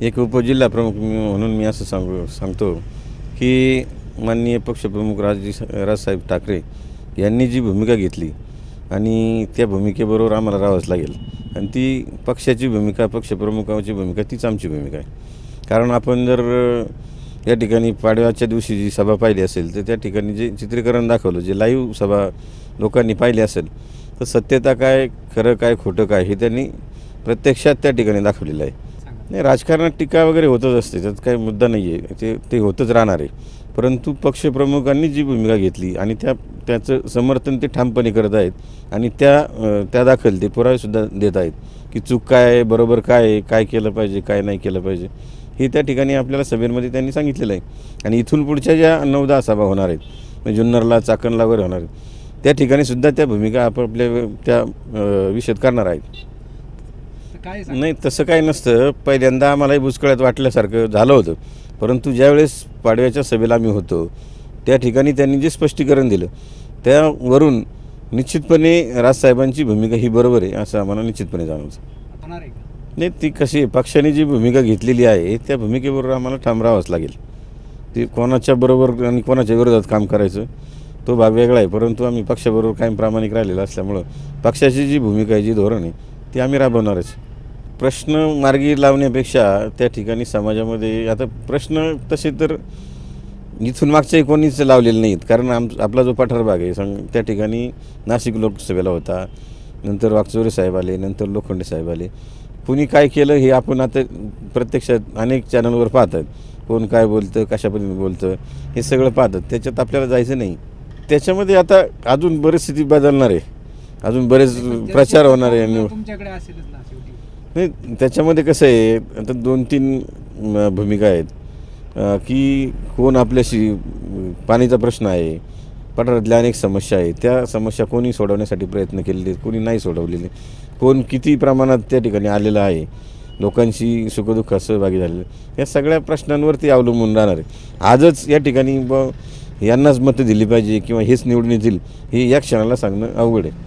एक उपजिल्हा प्रमुख म्हणून मी असं सांगू सांगतो की माननीय पक्षप्रमुख राजजी राजसाहेब ठाकरे यांनी जी भूमिका घेतली आणि त्या भूमिकेबरोबर आम्हाला राहावंच लागेल. आणि ती पक्षाची भूमिका पक्षप्रमुखाची भूमिका तीच आमची भूमिका आहे. कारण आपण जर या ठिकाणी पाडव्याच्या दिवशी जी सभा पाहिली असेल तर त्या ठिकाणी जे चित्रीकरण दाखवलं जे लाईव्ह सभा लोकांनी पाहिली असेल तर सत्यता काय खरं काय खोटं काय हे त्यांनी प्रत्यक्षात त्या ठिकाणी दाखवलेलं आहे. नाही राजकारणात टीका वगैरे होतच असते त्यात काही मुद्दा नाही आहे ते ते होतच राहणार आहे. परंतु पक्षप्रमुखांनी जी भूमिका घेतली आणि त्या त्याचं समर्थन ते ठामपणे करत आहेत आणि त्या त्या दाखल ते पुरावेसुद्धा देत आहेत की चूक काय आहे बरोबर काय आहे काय केलं पाहिजे काय नाही केलं पाहिजे हे त्या ठिकाणी आपल्याला सभेमध्ये त्यांनी सांगितलेलं आहे. आणि इथून पुढच्या ज्या नऊ दहा सभा होणार आहेत म्हणजे जुन्नरला चाकणला वगैरे होणार आहेत त्या ठिकाणीसुद्धा त्या भूमिका आपापल्या त्या विषयात करणार आहेत. काय नाही तसं काही नसतं. पहिल्यांदा आम्हालाही बुचकळ्यात वाटल्यासारखं झालं होतं. परंतु ज्यावेळेस पाडव्याच्या सभेला आम्ही होतो त्या ठिकाणी त्यांनी जे स्पष्टीकरण दिलं त्यावरून निश्चितपणे राजसाहेबांची भूमिका ही बरोबर आहे असं आम्हाला निश्चितपणे जाणवतं. होणार आहे का? नाही ती कशी आहे पक्षाने जी भूमिका घेतलेली आहे त्या भूमिकेबरोबर आम्हाला ठाम राहावंच लागेल. ती कोणाच्या बरोबर आणि कोणाच्या विरोधात काम करायचं तो भाग वेगळा आहे. परंतु आम्ही पक्षाबरोबर कायम प्रामाणिक राहिलेलो असल्यामुळं पक्षाची जी भूमिका आहे जी धोरण आहे ती आम्ही राबवणारच. प्रश्न मार्गी लावण्यापेक्षा त्या ठिकाणी समाजामध्ये आता प्रश्न तसे तर इथून मागच्याही कोणीच लावलेले नाहीत. कारण आम आपला जो पठार भाग आहे सांग त्या ठिकाणी नाशिक लोकसभेला होता. नंतर वागचौरे साहेब आले नंतर लोखंडे साहेब आले. कुणी काय केलं हे आपण आता प्रत्यक्षात अनेक चॅनलवर पाहतात. कोण काय बोलतं कशा पद्धतीने बोलतं हे सगळं पाहतात. त्याच्यात आपल्याला जायचं नाही. त्याच्यामध्ये आता अजून परिस्थिती बदलणार आहे. अजून बरेच प्रचार होणार आहे. नाही त्याच्यामध्ये कसं आहे आता दोन तीन भूमिका आहेत. की कोण आपल्याशी पाणीचा प्रश्न आहे पठारातल्या अनेक समस्या आहेत त्या समस्या कोणी सोडवण्यासाठी प्रयत्न केलेले आहेत कोणी नाही सोडवलेले कोण किती प्रमाणात त्या ठिकाणी आलेलं आहे लोकांशी सुखदुःख सहभागी झालेलं या सगळ्या प्रश्नांवरती अवलंबून राहणार आहे. आजच या ठिकाणी ब यांनाच मतं दिली पाहिजे किंवा हेच निवडून येतील हे या क्षणाला सांगणं अवघड आहे.